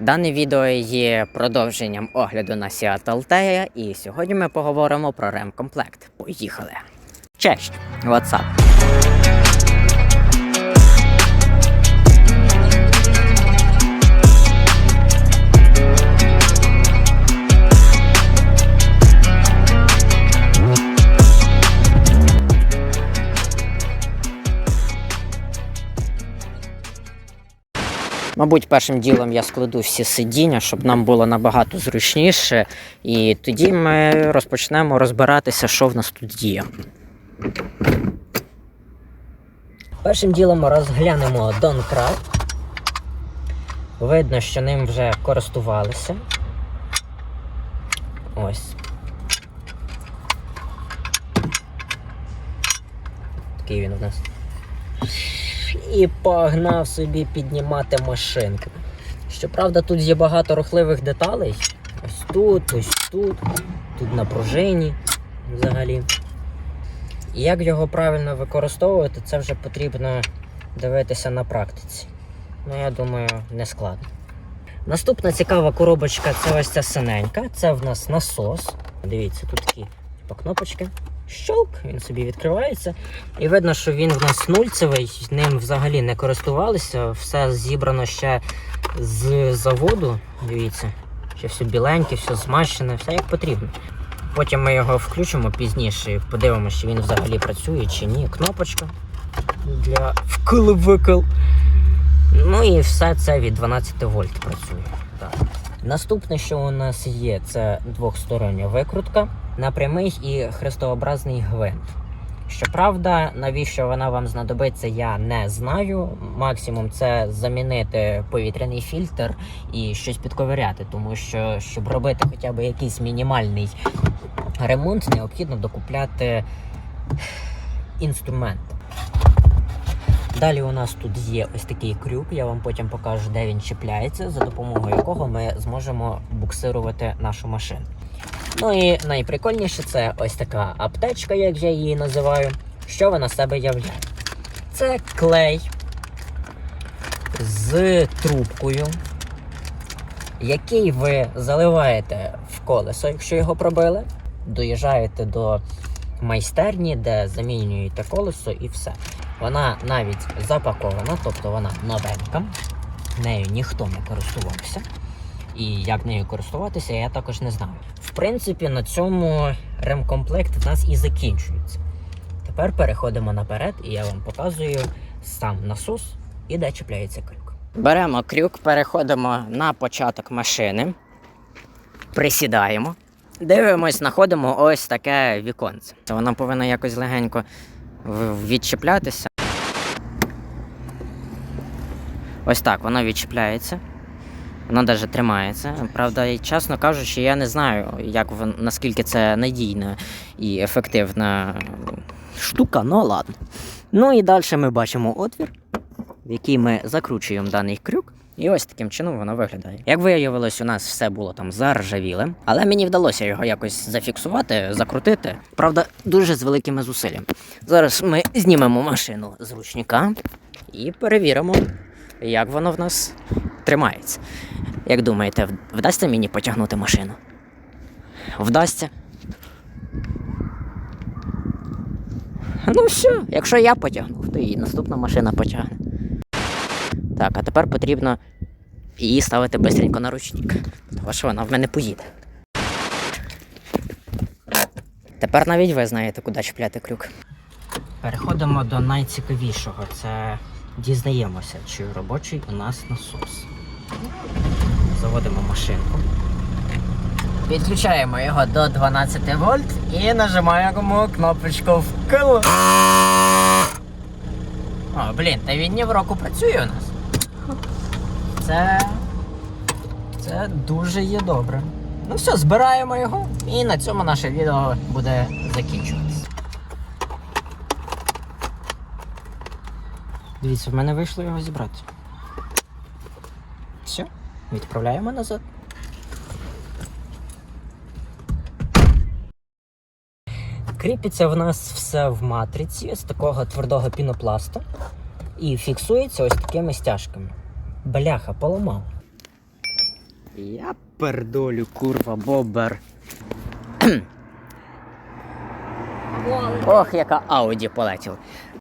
Дане відео є продовженням огляду на Seat Altea, і сьогодні ми поговоримо про ремкомплект. Поїхали! Честь! WhatsApp! Мабуть, першим ділом я складу всі сидіння, щоб нам було набагато зручніше. І тоді ми розпочнемо розбиратися, що в нас тут є. Першим ділом розглянемо Донкрат. Видно, що ним вже користувалися. Ось. Такий він у нас і погнав собі піднімати машинки. Щоправда, тут є багато рухливих деталей. Ось тут, ось тут, тут на пружині взагалі. І як його правильно використовувати, це вже потрібно дивитися на практиці. Ну, я думаю, не складно. Наступна цікава коробочка це ось ця синенька. Це в нас насос. Дивіться, тут такі типу, кнопочки. Щолк, він собі відкривається. І видно, що він в нас нульцевий, ним взагалі не користувалися. Все зібрано ще з заводу. Дивіться, ще все біленьке, все змащене, все як потрібно. Потім ми його включимо пізніше і подивимося, чи він взагалі працює чи ні. Кнопочка для вкл-викл. Ну і все це від 12 вольт працює. Так. Наступне, що у нас є, це двохстороння викрутка на прямий і хрестообразний гвинт. Щоправда, навіщо вона вам знадобиться, я не знаю. Максимум це замінити повітряний фільтр і щось підковиряти, тому що щоб робити хоча б якийсь мінімальний ремонт, необхідно докупляти інструмент. Далі у нас тут є ось такий крюк, я вам потім покажу, де він чіпляється, за допомогою якого ми зможемо буксирувати нашу машину. Ну і найприкольніше це ось така аптечка, як я її називаю. Що вона себе являє? Це клей з трубкою, який ви заливаєте в колесо, якщо його пробили, доїжджаєте до майстерні, де замінюєте колесо і все. Вона навіть запакована, тобто вона новенька, нею ніхто не користувався. І як нею користуватися, я також не знаю. В принципі, на цьому ремкомплект у нас і закінчується. Тепер переходимо наперед, і я вам показую сам насос і де чіпляється крюк. Беремо крюк, переходимо на початок машини, присідаємо, дивимось, знаходимо ось таке віконце. Воно повинно якось легенько відчіплятися. Ось так воно відчіпляється. Воно навіть тримається. Правда, і чесно кажучи, я не знаю, як вон, наскільки це надійна і ефективна штука, ну ладно. Ну і далі ми бачимо отвір, в який ми закручуємо даний крюк. І ось таким чином воно виглядає. Як виявилось, у нас все було там заржавіле, але мені вдалося його якось зафіксувати, закрутити. Правда, дуже з великими зусиллями. Зараз ми знімемо машину з ручника і перевіримо, як воно в нас тримається. Як думаєте, вдасться мені потягнути машину? Вдасться? Ну все, якщо я потягнув, то і наступна машина потягне. Так, а тепер потрібно її ставити бистренько на ручник, тому що вона в мене поїде. Тепер навіть ви знаєте, куди чіпляти крюк. Переходимо до найцікавішого. Це дізнаємося, чи робочий у нас насос. Заводимо машинку. Підключаємо його до 12 вольт і нажимаємо кнопочку вкл. О, блін, та він ні в року працює у нас. Це. Це дуже є добре. Ну все, збираємо його, і на цьому наше відео буде закінчуватися. Дивіться, в мене вийшло його зібрати. Відправляємо назад. Кріпиться в нас все в матриці з такого твердого пінопласту і фіксується ось такими стяжками. Бляха, поламав. Я пердолю, курва, бобер. Ох, яка ауді полетіла.